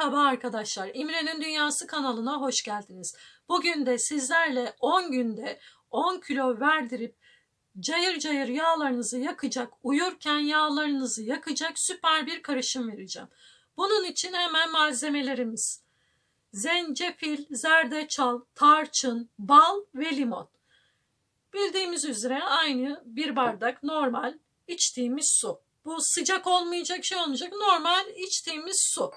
Merhaba arkadaşlar. İmre'nin Dünyası kanalına hoş geldiniz. Bugün de sizlerle 10 günde 10 kilo verdirip cayır cayır yağlarınızı yakacak, uyurken yağlarınızı yakacak süper bir karışım vereceğim. Bunun için hemen malzemelerimiz. Zencefil, zerdeçal, tarçın, bal ve limon. Bildiğimiz üzere aynı bir bardak normal içtiğimiz su. Bu sıcak olmayacak şey olmayacak. Normal içtiğimiz su.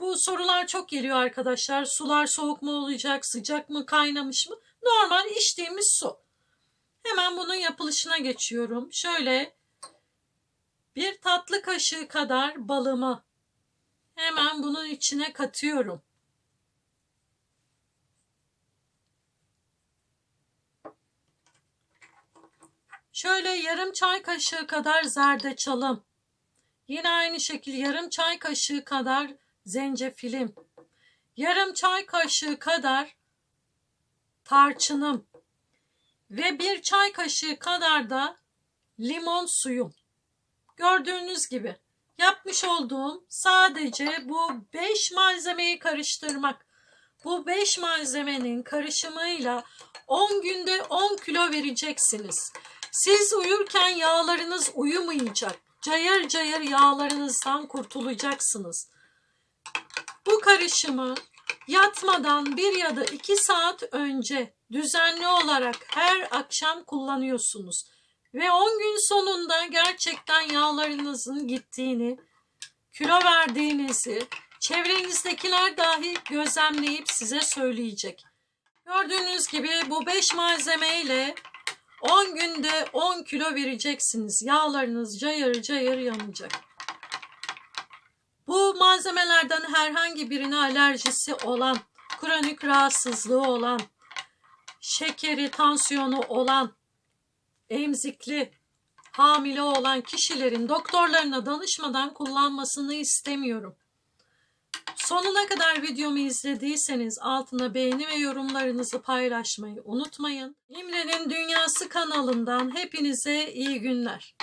Bu sorular çok geliyor arkadaşlar. Sular soğuk mu olacak, sıcak mı, kaynamış mı? Normal içtiğimiz su. Hemen bunun yapılışına geçiyorum. Şöyle bir tatlı kaşığı kadar balımı hemen bunun içine katıyorum. Şöyle yarım çay kaşığı kadar zerdeçalım. Yine aynı şekilde yarım çay kaşığı kadar zencefilim. Yarım çay kaşığı kadar tarçınım. Ve bir çay kaşığı kadar da limon suyum. Gördüğünüz gibi yapmış olduğum sadece bu 5 malzemeyi karıştırmak. Bu 5 malzemenin karışımıyla 10 günde 10 kilo vereceksiniz. Siz uyurken yağlarınız uyumayacak. Cayır cayır yağlarınızdan kurtulacaksınız. Bu karışımı yatmadan bir ya da iki saat önce düzenli olarak her akşam kullanıyorsunuz. Ve 10 gün sonunda gerçekten yağlarınızın gittiğini, kilo verdiğinizi çevrenizdekiler dahi gözlemleyip size söyleyecek. Gördüğünüz gibi bu 5 malzemeyle 10 günde 10 kilo vereceksiniz. Yağlarınız cayır cayır yanacak. Malzemelerden herhangi birine alerjisi olan, kronik rahatsızlığı olan, şekeri, tansiyonu olan, emzikli, hamile olan kişilerin doktorlarına danışmadan kullanmasını istemiyorum. Sonuna kadar videomu izlediyseniz altına beğeni ve yorumlarınızı paylaşmayı unutmayın. İmre'nin Dünyası kanalından hepinize iyi günler.